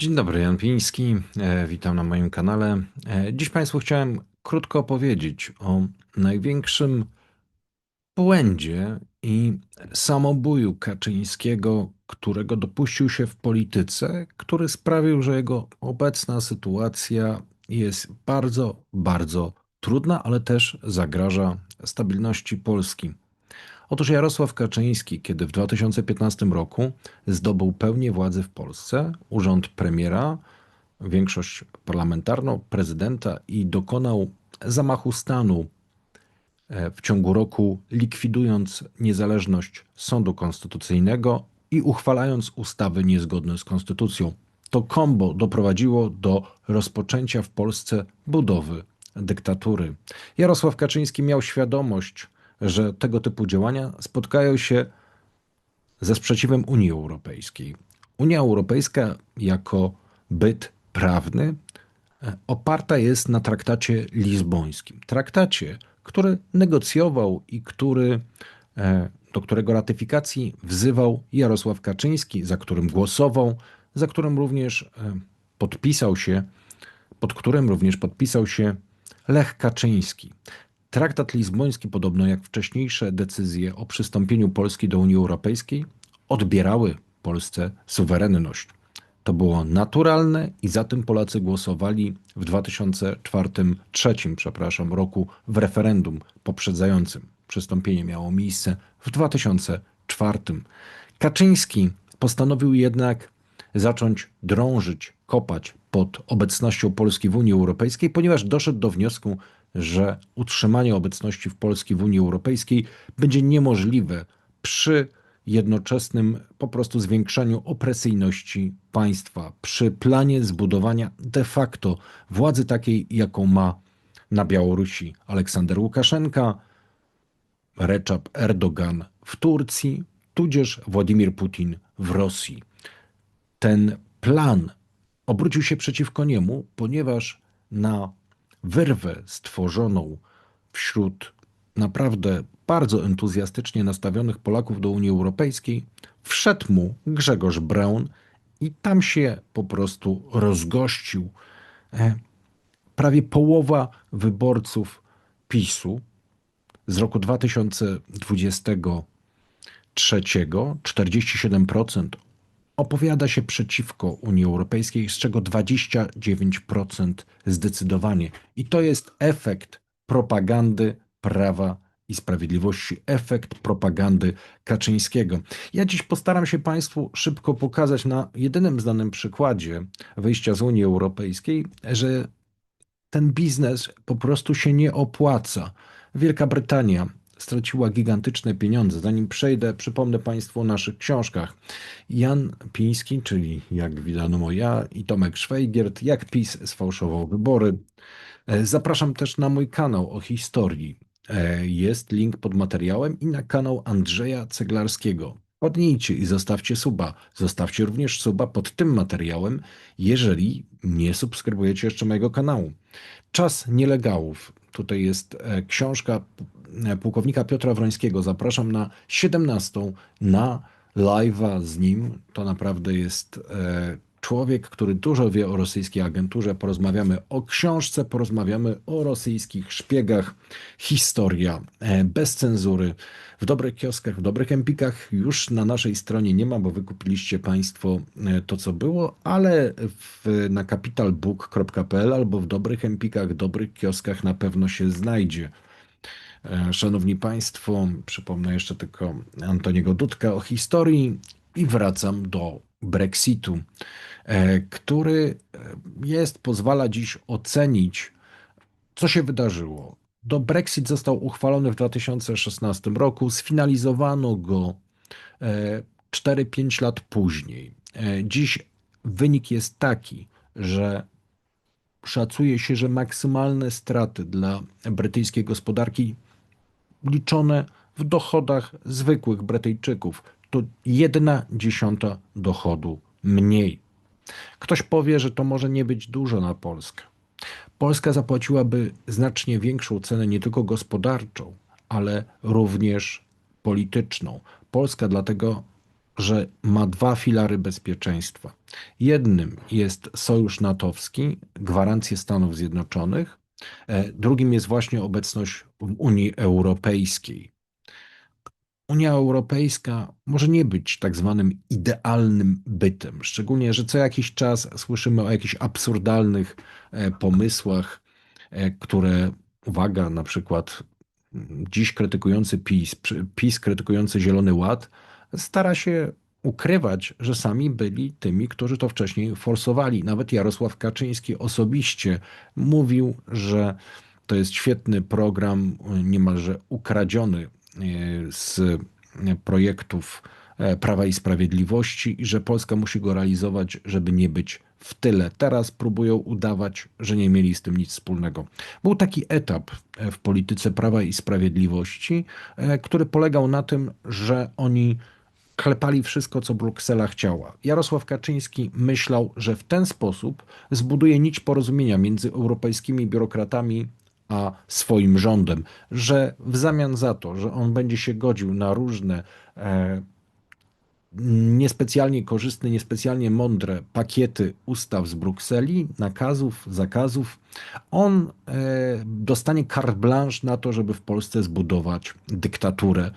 Dzień dobry, Jan Piński. E, Witam na moim kanale. E, Dziś Państwu chciałem krótko opowiedzieć o największym błędzie i samobuju Kaczyńskiego, którego dopuścił się w polityce, który sprawił, że jego obecna sytuacja jest bardzo, bardzo trudna, ale też zagraża stabilności Polski. Otóż Jarosław Kaczyński, kiedy w 2015 roku zdobył pełnię władzy w Polsce, urząd premiera, większość parlamentarną, prezydenta i dokonał zamachu stanu e, w ciągu roku, likwidując niezależność sądu konstytucyjnego i uchwalając ustawy niezgodne z konstytucją. To kombo doprowadziło do rozpoczęcia w Polsce budowy dyktatury. Jarosław Kaczyński miał świadomość, że tego typu działania spotkają się ze sprzeciwem Unii Europejskiej. Unia Europejska jako byt prawny e, oparta jest na traktacie lizbońskim. Traktacie, który negocjował i który, e, do którego ratyfikacji wzywał Jarosław Kaczyński, za którym głosował, za którym również e, podpisał się, pod którym również podpisał się Lech Kaczyński. Traktat lizboński, podobno jak wcześniejsze decyzje o przystąpieniu Polski do Unii Europejskiej, odbierały Polsce suwerenność. To było naturalne i za tym Polacy głosowali w 2004-2003 przepraszam, roku w referendum poprzedzającym. Przystąpienie miało miejsce w 2004. Kaczyński postanowił jednak zacząć drążyć, kopać pod obecnością Polski w Unii Europejskiej, ponieważ doszedł do wniosku, że utrzymanie obecności w Polski w Unii Europejskiej będzie niemożliwe przy jednoczesnym po prostu zwiększaniu opresyjności państwa, przy planie zbudowania de facto władzy takiej, jaką ma na Białorusi Aleksander Łukaszenka, Recep Erdogan w Turcji, tudzież Władimir Putin w Rosji. Ten plan obrócił się przeciwko niemu, ponieważ na wyrwę stworzoną wśród naprawdę bardzo entuzjastycznie nastawionych Polaków do Unii Europejskiej, wszedł mu Grzegorz Braun i tam się po prostu rozgościł. E, prawie połowa wyborców PiSu z roku 2023, 47% opowiada się przeciwko Unii Europejskiej, z czego 29% zdecydowanie. I to jest efekt propagandy prawa i sprawiedliwości, efekt propagandy Kaczyńskiego. Ja dziś postaram się Państwu szybko pokazać na jedynym znanym przykładzie wyjścia z Unii Europejskiej, że ten biznes po prostu się nie opłaca. Wielka Brytania straciła gigantyczne pieniądze. Zanim przejdę, przypomnę Państwu o naszych książkach. Jan Piński, czyli jak wiadomo ja i Tomek Szwajgiert, jak PiS sfałszował wybory. E, zapraszam też na mój kanał o historii. E, jest link pod materiałem i na kanał Andrzeja Ceglarskiego. Podnijcie i zostawcie suba. Zostawcie również suba pod tym materiałem, jeżeli nie subskrybujecie jeszcze mojego kanału. Czas nielegałów. Tutaj jest e, książka pułkownika Piotra Wrońskiego. Zapraszam na 17 na live'a z nim. To naprawdę jest e, człowiek, który dużo wie o rosyjskiej agenturze. Porozmawiamy o książce, porozmawiamy o rosyjskich szpiegach. Historia bez cenzury. W dobrych kioskach, w dobrych empikach już na naszej stronie nie ma, bo wykupiliście Państwo to, co było, ale w, na capitalbook.pl albo w dobrych empikach, dobrych kioskach na pewno się znajdzie. E, szanowni Państwo, przypomnę jeszcze tylko Antoniego Dudka o historii i wracam do Brexitu, e, który jest, pozwala dziś ocenić, co się wydarzyło. Do Brexit został uchwalony w 2016 roku, sfinalizowano go 4-5 e, lat później. Dziś wynik jest taki, że szacuje się, że maksymalne straty dla brytyjskiej gospodarki liczone w dochodach zwykłych Brytyjczyków to jedna dziesiąta dochodu mniej. Ktoś powie, że to może nie być dużo na Polskę. Polska zapłaciłaby znacznie większą cenę nie tylko gospodarczą, ale również polityczną. Polska dlatego, że ma dwa filary bezpieczeństwa. Jednym jest sojusz natowski, gwarancje Stanów Zjednoczonych, e, drugim jest właśnie obecność w Unii Europejskiej. Unia Europejska może nie być tak zwanym idealnym bytem, szczególnie, że co jakiś czas słyszymy o jakichś absurdalnych e, pomysłach, e, które, uwaga, na przykład dziś krytykujący PiS, PiS krytykujący Zielony Ład, stara się ukrywać, że sami byli tymi, którzy to wcześniej forsowali. Nawet Jarosław Kaczyński osobiście mówił, że to jest świetny program, niemalże ukradziony e, z projektów e, Prawa i Sprawiedliwości i że Polska musi go realizować, żeby nie być w tyle. Teraz próbują udawać, że nie mieli z tym nic wspólnego. Był taki etap e, w polityce Prawa i Sprawiedliwości, który polegał na tym, że oni klepali wszystko, co Bruksela chciała. Jarosław Kaczyński myślał, że w ten sposób zbuduje nić porozumienia między europejskimi biurokratami a swoim rządem, że w zamian za to, że on będzie się godził na różne e, niespecjalnie korzystne, niespecjalnie mądre pakiety ustaw z Brukseli, nakazów, zakazów, on e, dostanie carte blanche na to, żeby w Polsce zbudować dyktaturę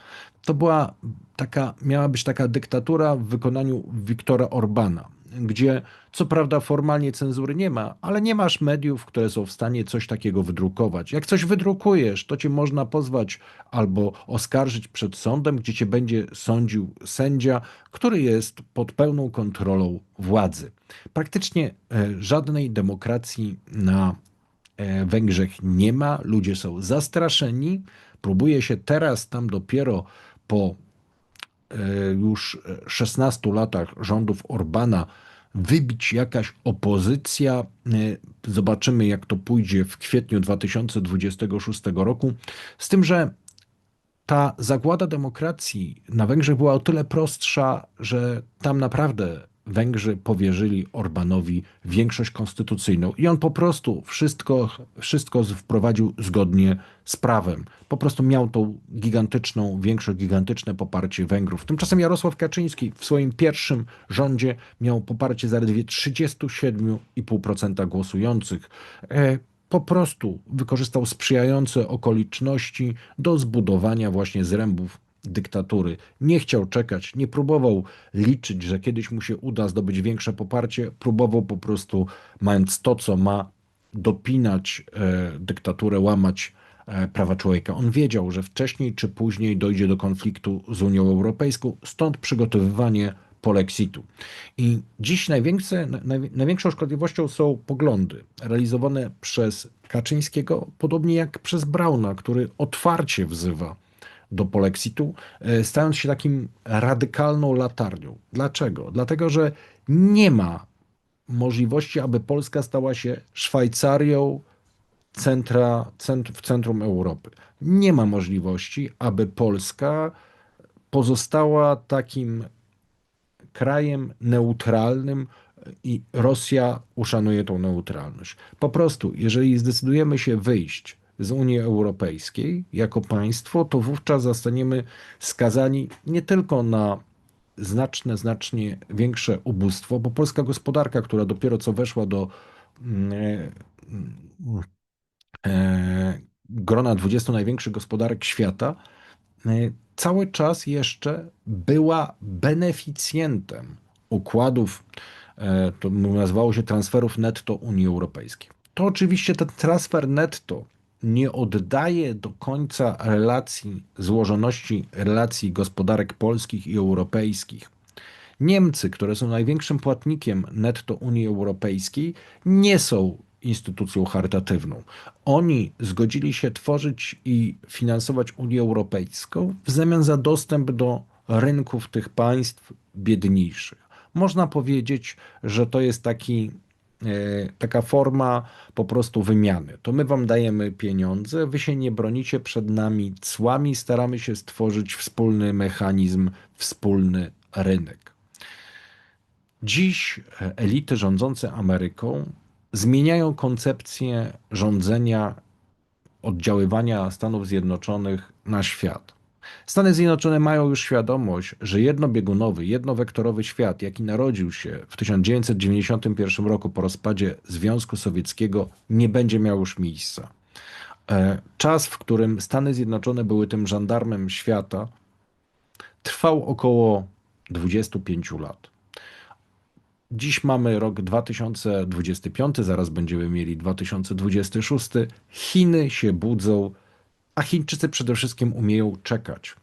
to była taka, miała być taka dyktatura w wykonaniu Wiktora Orbana, gdzie co prawda formalnie cenzury nie ma, ale nie masz mediów, które są w stanie coś takiego wydrukować. Jak coś wydrukujesz, to cię można pozwać albo oskarżyć przed sądem, gdzie cię będzie sądził sędzia, który jest pod pełną kontrolą władzy. Praktycznie e, żadnej demokracji na e, Węgrzech nie ma, ludzie są zastraszeni. Próbuje się teraz tam dopiero po e, już 16 latach rządów Orbana wybić jakaś opozycja. E, zobaczymy, jak to pójdzie w kwietniu 2026 roku. Z tym, że ta zagłada demokracji na Węgrzech była o tyle prostsza, że tam naprawdę Węgrzy powierzyli Orbanowi większość konstytucyjną i on po prostu wszystko, wszystko wprowadził zgodnie z prawem. Po prostu miał tą gigantyczną większość, gigantyczne poparcie Węgrów. Tymczasem Jarosław Kaczyński w swoim pierwszym rządzie miał poparcie zaledwie 37,5% głosujących. E, po prostu wykorzystał sprzyjające okoliczności do zbudowania właśnie zrębów dyktatury. Nie chciał czekać, nie próbował liczyć, że kiedyś mu się uda zdobyć większe poparcie. Próbował po prostu, mając to, co ma, dopinać e, dyktaturę, łamać e, prawa człowieka. On wiedział, że wcześniej czy później dojdzie do konfliktu z Unią Europejską, stąd przygotowywanie polexitu. I dziś największe, naj, największą szkodliwością są poglądy realizowane przez Kaczyńskiego, podobnie jak przez Brauna, który otwarcie wzywa do polexitu, e, stając się takim radykalną latarnią. Dlaczego? Dlatego, że nie ma możliwości, aby Polska stała się Szwajcarią centra, cent, w centrum Europy. Nie ma możliwości, aby Polska pozostała takim krajem neutralnym i Rosja uszanuje tą neutralność. Po prostu, jeżeli zdecydujemy się wyjść z Unii Europejskiej jako państwo, to wówczas zostaniemy skazani nie tylko na znaczne, znacznie większe ubóstwo, bo polska gospodarka, która dopiero co weszła do mm, e, e, grona 20 największych gospodarek świata, e, cały czas jeszcze była beneficjentem układów, to nazywało się transferów netto Unii Europejskiej. To oczywiście ten transfer netto nie oddaje do końca relacji, złożoności relacji gospodarek polskich i europejskich. Niemcy, które są największym płatnikiem netto Unii Europejskiej, nie są instytucją charytatywną. Oni zgodzili się tworzyć i finansować Unię Europejską w zamian za dostęp do rynków tych państw biedniejszych. Można powiedzieć, że to jest taki taka forma po prostu wymiany. To my wam dajemy pieniądze, wy się nie bronicie przed nami cłami, staramy się stworzyć wspólny mechanizm, wspólny rynek. Dziś elity rządzące Ameryką zmieniają koncepcję rządzenia, oddziaływania Stanów Zjednoczonych na świat. Stany Zjednoczone mają już świadomość, że jednobiegunowy, jednowektorowy świat, jaki narodził się w 1991 roku po rozpadzie Związku Sowieckiego, nie będzie miał już miejsca. E, czas, w którym Stany Zjednoczone były tym żandarmem świata, trwał około 25 lat. Dziś mamy rok 2025, zaraz będziemy mieli 2026. Chiny się budzą, a Chińczycy przede wszystkim umieją czekać.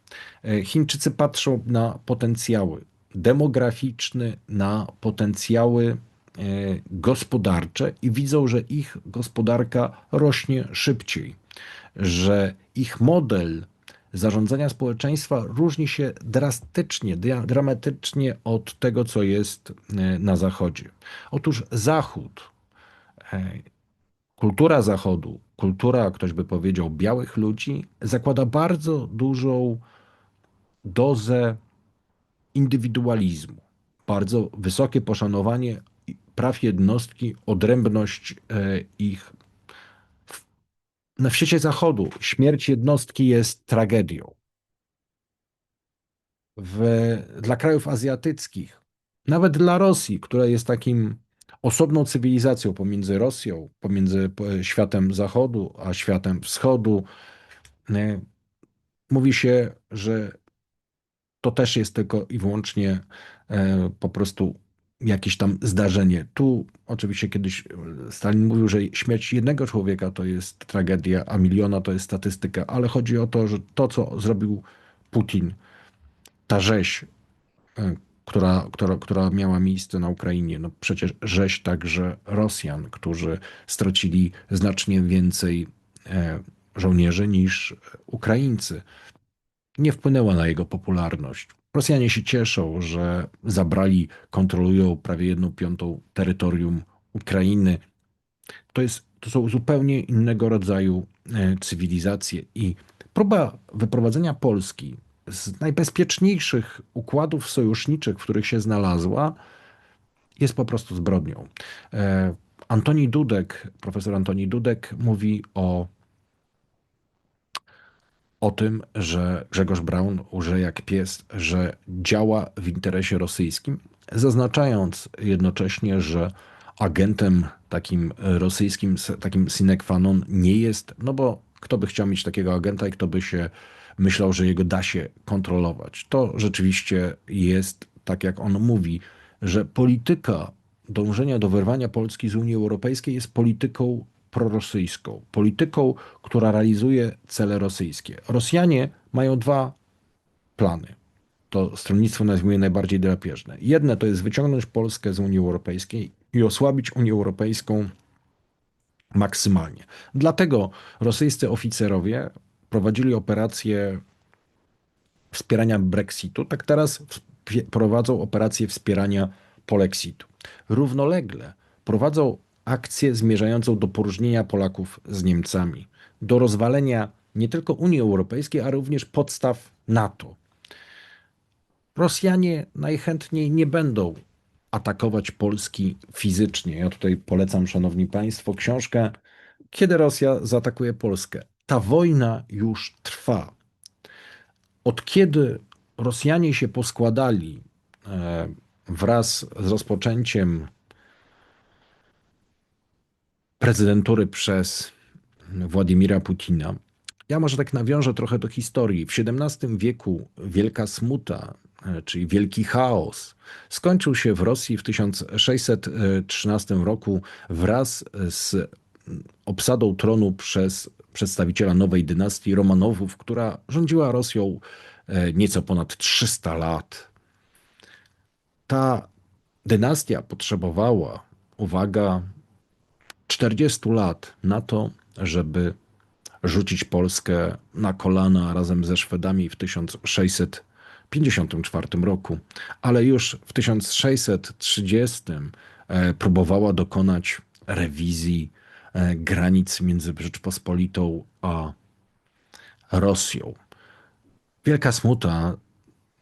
E, Chińczycy patrzą na potencjały demograficzne, na potencjały e, gospodarcze i widzą, że ich gospodarka rośnie szybciej, że ich model zarządzania społeczeństwa różni się drastycznie, dramatycznie od tego, co jest e, na Zachodzie. Otóż Zachód, kultura Zachodu, kultura, ktoś by powiedział, białych ludzi, zakłada bardzo dużą dozę indywidualizmu, bardzo wysokie poszanowanie praw jednostki, odrębność e, ich na w świecie zachodu śmierć jednostki jest tragedią. W, dla krajów azjatyckich, nawet dla Rosji, która jest takim osobną cywilizacją pomiędzy Rosją, pomiędzy światem zachodu a światem wschodu, e, mówi się, że to też jest tylko i wyłącznie e, po prostu jakieś tam zdarzenie. Tu oczywiście kiedyś Stalin mówił, że śmierć jednego człowieka to jest tragedia, a miliona to jest statystyka, ale chodzi o to, że to, co zrobił Putin, ta rzeź, e, która, która, która miała miejsce na Ukrainie, no przecież rzeź także Rosjan, którzy stracili znacznie więcej e, żołnierzy niż Ukraińcy, nie wpłynęła na jego popularność. Rosjanie się cieszą, że zabrali, kontrolują prawie jedną piątą terytorium Ukrainy. To, jest, to są zupełnie innego rodzaju e, cywilizacje i próba wyprowadzenia Polski z najbezpieczniejszych układów sojuszniczych, w których się znalazła, jest po prostu zbrodnią. E, Antoni Dudek, profesor Antoni Dudek mówi o o tym, że Grzegorz Braun uże jak pies, że działa w interesie rosyjskim, zaznaczając jednocześnie, że agentem takim rosyjskim, takim sine qua non nie jest, no bo kto by chciał mieć takiego agenta i kto by się myślał, że jego da się kontrolować. To rzeczywiście jest, tak jak on mówi, że polityka dążenia do wyrwania Polski z Unii Europejskiej jest polityką prorosyjską, polityką, która realizuje cele rosyjskie. Rosjanie mają dwa plany. To stronnictwo nazwijmy najbardziej drapieżne. Jedne to jest wyciągnąć Polskę z Unii Europejskiej i osłabić Unię Europejską maksymalnie. Dlatego rosyjscy oficerowie prowadzili operację wspierania Brexitu, tak teraz prowadzą operację wspierania Polexitu. Równolegle prowadzą akcję zmierzającą do poróżnienia Polaków z Niemcami, do rozwalenia nie tylko Unii Europejskiej, a również podstaw NATO. Rosjanie najchętniej nie będą atakować Polski fizycznie. Ja tutaj polecam, Szanowni Państwo, książkę Kiedy Rosja zaatakuje Polskę. Ta wojna już trwa. Od kiedy Rosjanie się poskładali e, wraz z rozpoczęciem prezydentury przez Władimira Putina. Ja może tak nawiążę trochę do historii. W XVII wieku Wielka Smuta, e, czyli Wielki Chaos, skończył się w Rosji w 1613 roku wraz z obsadą tronu przez przedstawiciela nowej dynastii Romanowów, która rządziła Rosją e, nieco ponad 300 lat. Ta dynastia potrzebowała, uwaga, 40 lat na to, żeby rzucić Polskę na kolana razem ze Szwedami w 1654 roku, ale już w 1630 e, próbowała dokonać rewizji granic między Rzeczpospolitą a Rosją. Wielka smuta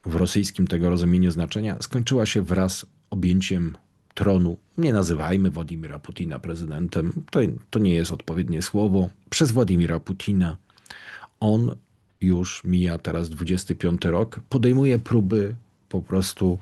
w rosyjskim tego rozumieniu znaczenia skończyła się wraz objęciem tronu, nie nazywajmy Władimira Putina prezydentem, to, to nie jest odpowiednie słowo, przez Władimira Putina. On już mija teraz 25 rok, podejmuje próby po prostu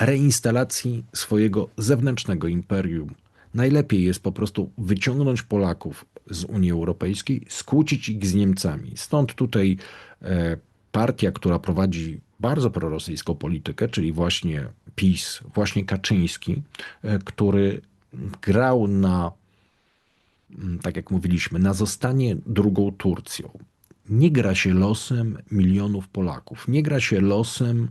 reinstalacji swojego zewnętrznego imperium. Najlepiej jest po prostu wyciągnąć Polaków z Unii Europejskiej, skłócić ich z Niemcami. Stąd tutaj e, partia, która prowadzi bardzo prorosyjską politykę, czyli właśnie PiS, właśnie Kaczyński, e, który grał na, tak jak mówiliśmy, na zostanie drugą Turcją. Nie gra się losem milionów Polaków, nie gra się losem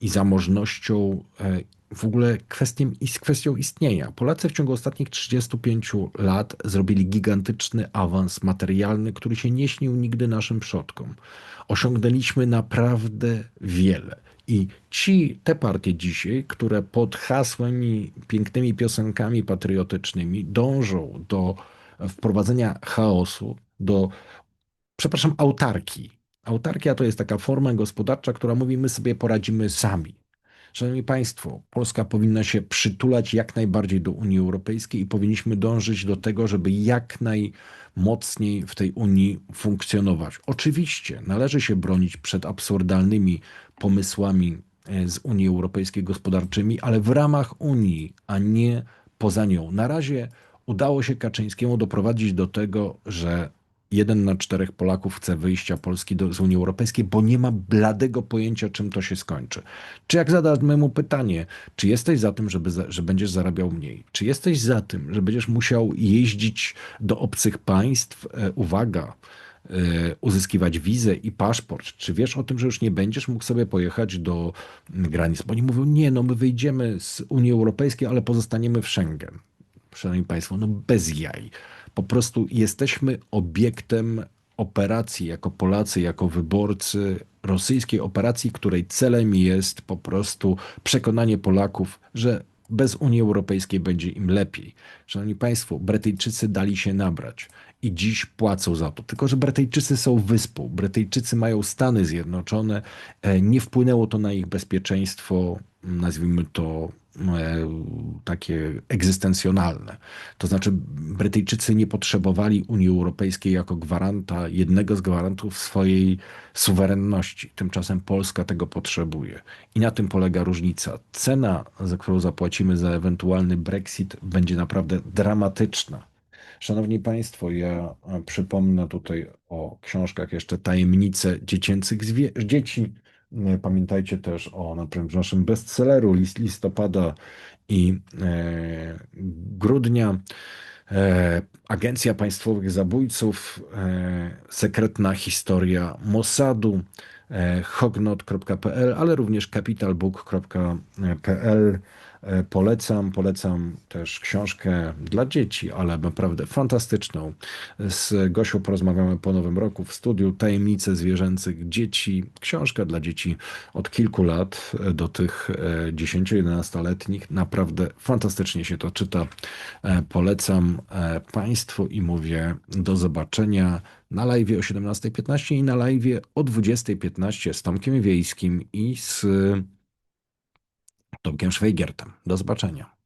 i zamożnością e, w ogóle kwestią, z kwestią istnienia. Polacy w ciągu ostatnich 35 lat zrobili gigantyczny awans materialny, który się nie śnił nigdy naszym przodkom. Osiągnęliśmy naprawdę wiele. I ci, te partie dzisiaj, które pod hasłami, pięknymi piosenkami patriotycznymi dążą do wprowadzenia chaosu, do, przepraszam, autarki. Autarkia to jest taka forma gospodarcza, która mówi, my sobie poradzimy sami. Szanowni Państwo, Polska powinna się przytulać jak najbardziej do Unii Europejskiej i powinniśmy dążyć do tego, żeby jak najmocniej w tej Unii funkcjonować. Oczywiście należy się bronić przed absurdalnymi pomysłami e, z Unii Europejskiej gospodarczymi, ale w ramach Unii, a nie poza nią. Na razie udało się Kaczyńskiemu doprowadzić do tego, że jeden na czterech Polaków chce wyjścia Polski do, z Unii Europejskiej, bo nie ma bladego pojęcia, czym to się skończy. Czy jak zadamy mu pytanie, czy jesteś za tym, żeby, że będziesz zarabiał mniej? Czy jesteś za tym, że będziesz musiał jeździć do obcych państw? E, uwaga, e, uzyskiwać wizę i paszport. Czy wiesz o tym, że już nie będziesz mógł sobie pojechać do granic? Bo oni mówią, nie, no my wyjdziemy z Unii Europejskiej, ale pozostaniemy w Schengen. Szanowni Państwo, no bez jaj. Po prostu jesteśmy obiektem operacji jako Polacy, jako wyborcy rosyjskiej operacji, której celem jest po prostu przekonanie Polaków, że bez Unii Europejskiej będzie im lepiej. Szanowni Państwo, Brytyjczycy dali się nabrać i dziś płacą za to. Tylko, że Brytyjczycy są wyspą, Brytyjczycy mają Stany Zjednoczone, e, nie wpłynęło to na ich bezpieczeństwo, nazwijmy to takie egzystencjonalne. To znaczy, Brytyjczycy nie potrzebowali Unii Europejskiej jako gwaranta, jednego z gwarantów swojej suwerenności. Tymczasem Polska tego potrzebuje. I na tym polega różnica. Cena, za którą zapłacimy za ewentualny Brexit, będzie naprawdę dramatyczna. Szanowni Państwo, ja przypomnę tutaj o książkach jeszcze Tajemnice dziecięcych dzieci Pamiętajcie też o na przykład naszym bestselleru list listopada i e, grudnia. E, Agencja Państwowych Zabójców, e, sekretna historia Mossadu, e, hognot.pl, ale również capitalbook.pl. E, polecam, polecam też książkę dla dzieci, ale naprawdę fantastyczną. Z Gosią porozmawiamy po nowym roku w studiu Tajemnice zwierzęcych dzieci. Książka dla dzieci od kilku lat do tych 10-11-letnich. Naprawdę fantastycznie się to czyta. E, polecam e, Państwu i mówię do zobaczenia na live o 17.15 i na live o 20.15 z Tomkiem Wiejskim i z Tomkiem Szwajgiertem. Do zobaczenia.